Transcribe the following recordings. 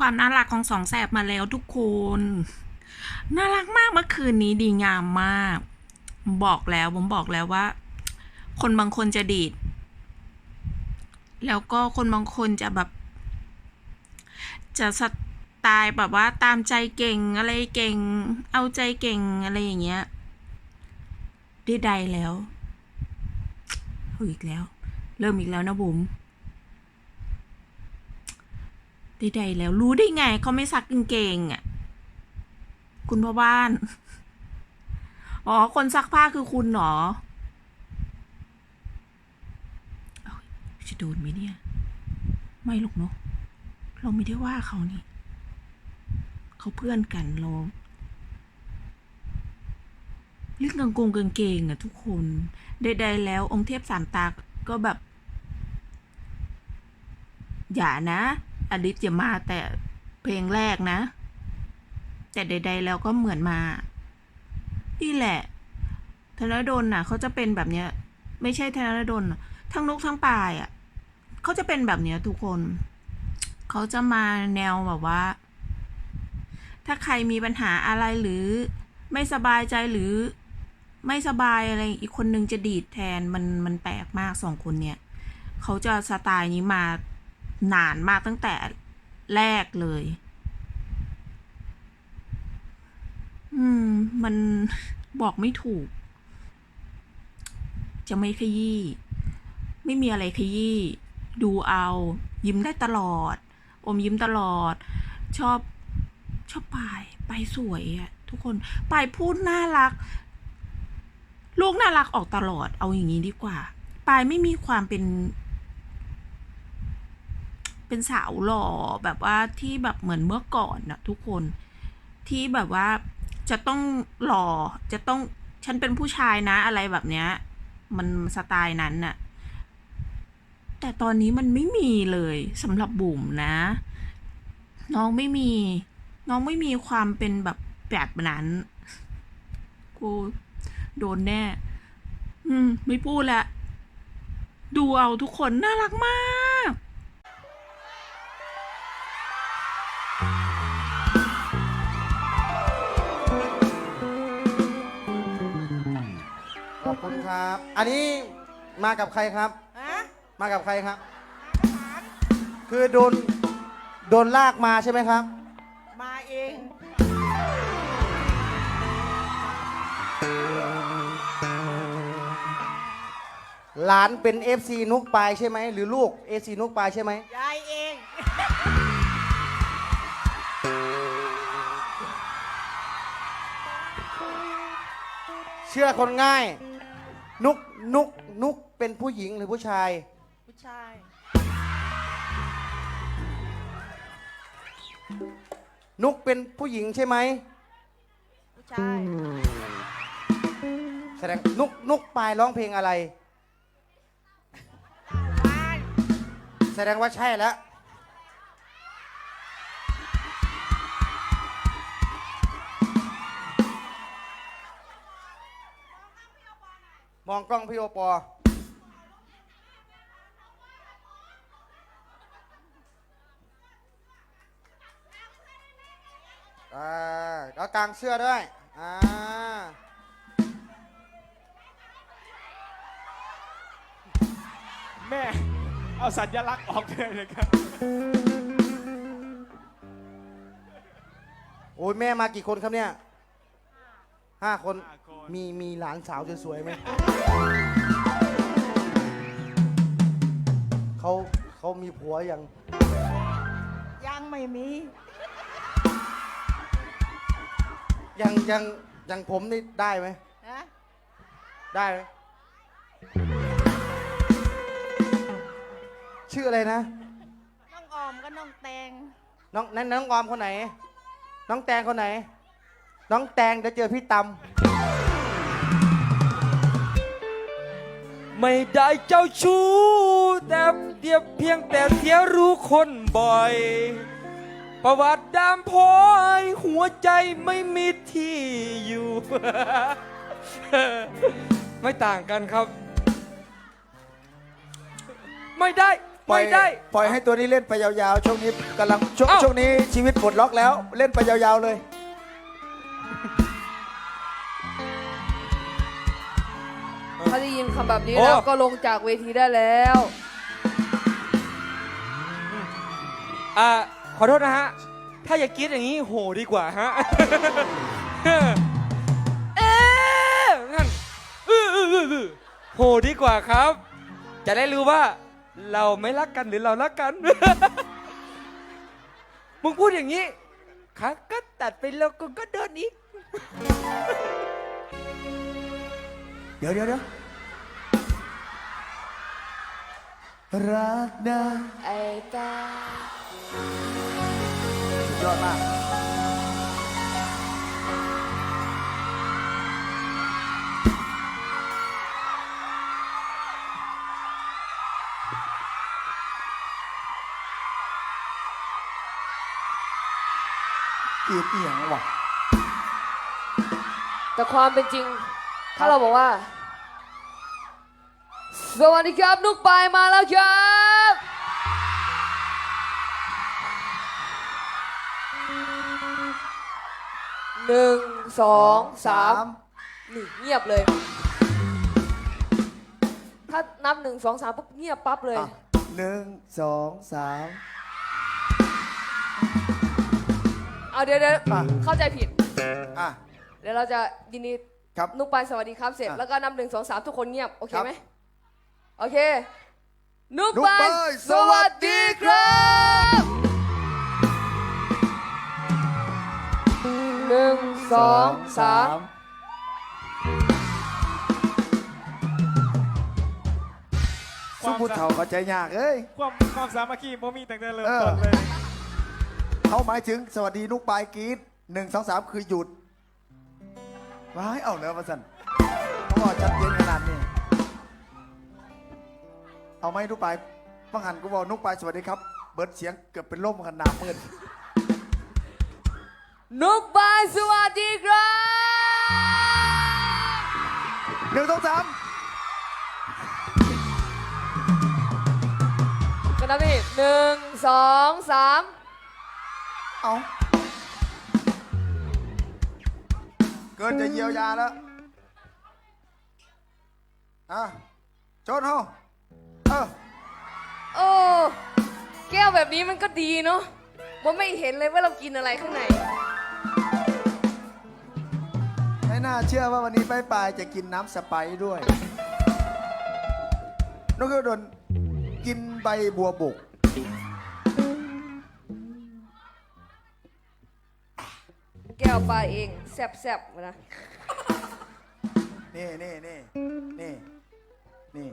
ความน่ารักของสองแสบมาแล้วทุกคน น่ารักมากเมื่อคืนนี้ดีงามมาก บอกแล้วผมบอกแล้วว่า คนบางคนจะดีด แล้วก็คนบางคนจะแบบ จะสไตล์แบบว่าตามใจเก่งอะไรเก่ง เอาใจเก่งอะไรอย่างเงี้ยได้ใดแล้วเอาอีกแล้ว เริ่มอีกแล้วนะบุ๋ม ได้ใดแล้วรู้ได้ไงเขาไม่ซักกางเกงอะ คุณพ่อบ้าน อ๋อ คนซักผ้าคือคุณเหรอจะโดนไหมเนี่ย ไม่หรอกเนาะเราไม่ได้ว่าเขานี่เขาเพื่อนกันเราเรื่องกางกงกางเกงอะทุกคนใดๆแล้วองค์เทพสามตาก็แบบ อย่านะ อลิสอย่ามาแต่เพลงแรกนะ แต่ใด ๆ แล้วก็เหมือนมา นี่แหละ ธนดลน่ะเขาจะเป็นแบบเนี้ย ไม่ใช่ธนดลทั้งนกทั้งปลายอะเขาจะเป็นแบบเนี้ยทุกคน เขาจะมาแนวแบบว่า ถ้าใครมีปัญหาอะไรหรือไม่สบายใจหรือไม่สบายอะไรอีกคนนึงจะดีดแทนมันมันแปลกมากสองคนเนี่ย เขาจะสไตล์นี้มา นานมากตั้งแต่แรกเลย อืม มันบอกไม่ถูก จะไม่ขยี้ ไม่มีอะไรขยี้ ดูเอา ยิ้มได้ตลอด อมยิ้มตลอด ชอบ ชอบปายปายสวยอะทุกคนปายพูดน่ารัก ลูกน่ารักออกตลอด เอาอย่างนี้ดีกว่า ปายไม่มีความเป็น เป็นสาวหล่อแบบว่าที่แบบเหมือนเมื่อก่อนนะทุกคนที่แบบว่าจะต้องหล่อจะต้องฉันเป็นผู้ชายนะอะไรแบบเนี้ย มันสไตล์นั้นน่ะ แต่ตอนนี้มันไม่มีเลยสำหรับบุ๋มนะ น้องไม่มี น้องไม่มีความเป็นแบบแบบนั้น กูโดนแน่ อืม ไม่พูดละ ดูเอาทุกคนน่ารักมาก คุณครับ อันนี้มากับใครครับ ฮะมากับใครครับ คือโดนโดนลากมาใช่ไหมครับ มาเอง หลานเป็น FC นุกปายใช่ไหมหรือลูก FC นุกปายใช่ไหมยายเอง เชื่อคนง่าย นุกนุกนุกเป็นผู้หญิงหรือผู้ชาย ผู้ชาย นุกเป็นผู้หญิงใช่ไหมผู้ชาย แสดงนุกนุกปายร้องเพลงอะไรบ้านแสดงว่าใช่แล้ว มองกล้องพี่โอปอ อ่าแล้วกางเสื้อด้วย อ่า แม่ เอาสัญลักษณ์ออกเลยนะครับ โอ้ยแม่มากี่คนครับเนี่ย ห้าคนห้าคน มีมีหลานสาวสวยๆไหมเขาเขามีผัวยังยังไม่มี ยังยังยังผมนี่ได้ไหมฮะได้ไหมชื่ออะไรนะ น้องออมกับน้องแตงน้องนั้นน้องออมคนไหน น้องแตงคนไหน น้องแตงเดี๋ยวเจอพี่ตไม่ได้เจ้าชู้แต่เดียบเพียงแต่เสียรู้คนบ่อย ประวัติดามพลอยหัวใจไม่มีที่อยู่ ไม่ต่างกันครับ ไม่ได้ปล่อยไม่ได้ ปล่อยให้ตัวนี้เล่นไปยาวๆ ช่วงนี้กำลังช่วงเอ้า ช่วงนี้ชีวิตปลดล็อกแล้ว เล่นไปยาวๆเลย ถ้าได้ยินคำแบบนี้โอ้แล้วก็ลงจากเวทีได้แล้วอ่าขอโทษนะฮะ ถ้าอย่ากรีดอย่างนี้โหดีกว่าฮะ เอ๊ะนั่นอื้ออื้ออื้ออื้อโหดีกว่าครับ จะได้รู้ว่าเราไม่รักกันหรือเรารักกัน มึงพูดอย่างนี้ขาก็ตัดไปแล้วกูก็โดนอีก เดี๋ยวเดี๋ยวเดี๋ยว รักนะไอ้ตาสุดยอดมากกีดเอียงว่ะแต่ความเป็นจริง ถ้าเราบอกว่า สวัสดีครับนุกปายมาแล้วครับหนึ่งสองสามนี่เงียบเลย ถ้านับหนึ่งสองสามปุ๊บเงียบปั๊บเลยอะหนึ่งสองสามเอาเดี๋ยวเดี๋ยวอะเข้าใจผิด อะ เดี๋ยวเราจะยินดีครับ นุกปายสวัสดีครับเสร็จ อะแล้วก็นับหนึ่งสองสามทุกคนเงียบ โอเคครับ ไหม โอเค นุกนุ๊กปายปายสวัสดีครับ หนึ่งสองสามสู้ผู้เฒ่าเข้าใจยากเอ้ย ความความสามัคคีบ่มีตั้งแต่เริ่มเออต้นเลย เขาหมายถึงสวัสดีนุกปลายกรีดหนึ่งสองสามคือหยุดว้ายเอาแล้วมาสัน เอาไหมนุกปลายบังหันกูบอกนุกปลายสวัสดีครับ เบิร์ดเสียงเกือบเป็นล่มขนาดมืดนุกปายสวัสดีครับ หนึ่งสองสามกันนะพี่หนึ่งสองสามเอาเกินจะเยียวยาแล้วอะโจนเฮา แก้วแบบนี้มันก็ดีเนาะว่าไม่เห็นเลยว่าเรากินอะไรข้างในไม่น่าเชื่อว่าวันนี้ป้ายปลายจะกินน้ำสไปซ์ด้วยนกกระโดนกินใบบัวบก แก้วปลาเองแซ่บๆนะนี่นี่นี่นี่นี่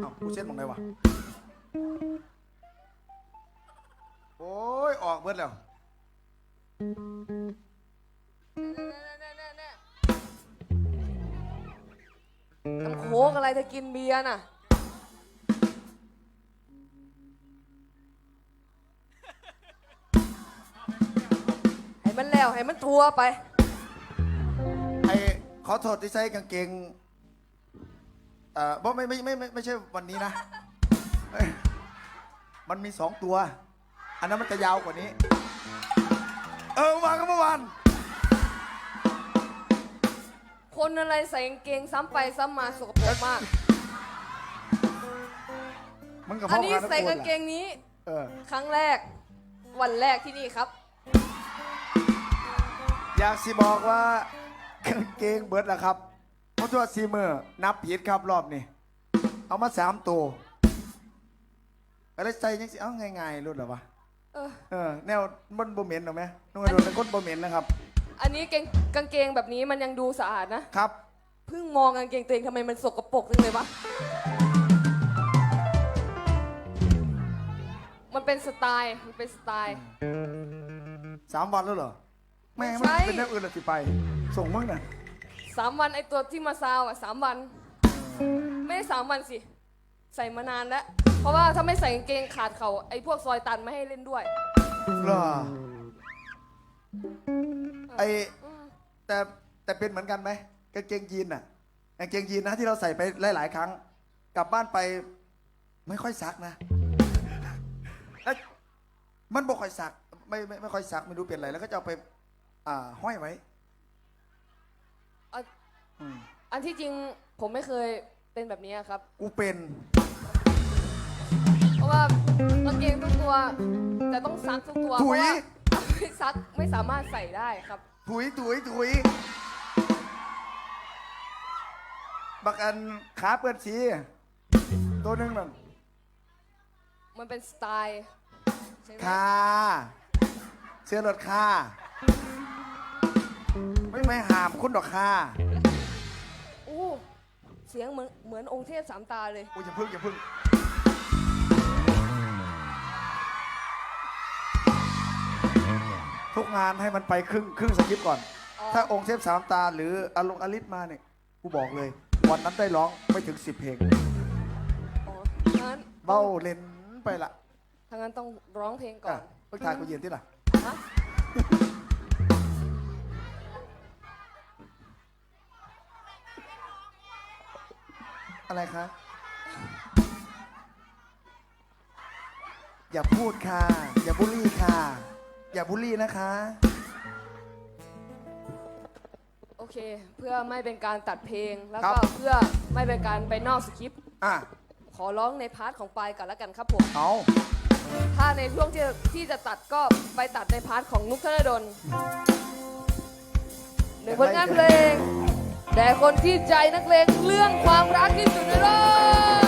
เอ้ากูเช็ดมองไหนวะ โอ้ย ออกเบิดแล้ว น้ำโค้กอะไรถ้ากินเบียร์น่ะ ให้มันแล้ว ให้มันทัวไป ไอ้ขอโทษที่ใส่กางเกงเอ่อบ่ไม่ไม่ไม่ไม่ไม่ใช่วันนี้นะเอ้ยมันมีสองตัว อันนั้นมันจะยาวกว่านี้ เออเมื่อวานก็เมื่อวานคนอะไรใส่กางเกงซ้ำไปซ้ำมาสกปรกมาก มันกับอัพ่นอนี้ค้าทั้งใส่คนกางเกแหละงนี้ เออ ครั้งแรก วันแรกที่นี่ครับ อยากสิบอกว่ากางเกงเบิดแล้วครับเพราะตัวซีเมอร์นับผิดครับรอบนี้เอามาสามตัวอะไรใส่ยังสิเอ้าง่ายๆรุ่นเหรอวะ เออ เออแนวมันบ่เหม็นหรอไหมนุ่งกระโดดเป็นคนบ่เหม็นนะครับ อันนี้เกงกางเกงแบบนี้มันยังดูสะอาดนะ ครับ เพิ่งมองกางเกงตัวเองทำไมมันสกปรกจังเลยวะ มันเป็นสไตล์ มันเป็นสไตล์ สามวันแล้วเหรอ แม่งไม่มันใช่ เป็นแนวอื่นเลยสิไป ส่งมึงน่ะสามวันไอตัวที่มาซาวอะสามวัน ไม่ได้สามวันสิ ใส่มานานแล้วเพ ราะว่าถ้าไม่ใส่กางเกงขาดเขาไอพวกซอยตันไม่ให้เล่นด้วย เหรอไอแต่แต่เป็นเหมือนกันไหมกางเกงยีนน่ะกางเกงยีนนะที่เราใส่ไปหลาย ๆ ครั้ง กลับบ้านไปไม่ค่อยซักนะมันบอกค่อยสักไม่ไม่ไม่ค่อยสักไม่รู้เป็นอะไรแล้วก็จะเอาไป อ่า ห้อยไว้อะ อืมอันที่จริงผมไม่เคยเป็นแบบนี้ครับ กูเป็นเพ ราะว่ากางเกงทุกตัว แต่ต้องซักทุกตัว เพถุราะย ว่าไม่ซักไม่สามารถใส่ได้ครับ ถุยถุยถุยบักอันขาเปื้อนสีตัวหนึงนั่นมันเป็นสไตล์ใช่ไหมคาเสื้อรถคาไม่ไม่หามคุณดอกคาอู้เสียงเหมือนเหมือนองค์เทพสามตาเลย โอ้ยอย่าพึ่งอย่าพึ่ง ทุกงานให้มันไปครึ่งครึ่งสคริปต์ก่อนอ๋อถ้าองค์เทพสามตาหรืออารมณ์อลิศมาเนี่ยกูบอกเลย วันนั้นได้ร้องไม่ถึงสิบเพลงอ๋องั้นเบ้าเล่นไปละทางนั้นต้องร้องเพลงก่ออะนเพิ่งทายกูเย็นที่ละฮะอะไรคะอย่าพูดค่ะอย่าบูลลี่ค่ะ อย่าบูลลี่นะคะ โอเค เพื่อไม่เป็นการตัดเพลง แล้วครัก็บ เพื่อไม่เป็นการไปนอกสคริปต์ อะ ขอร้องในพาร์ทของปลายกันแล้วกันครับผม เอาถ้าในช่วงที่ที่จะตัดก็ไปตัดในพาร์ทของนุกธนดลหนึ่งผลงานเพลง แต่คนที่ใจนักเลงเรื่องความรักที่สุดในโลก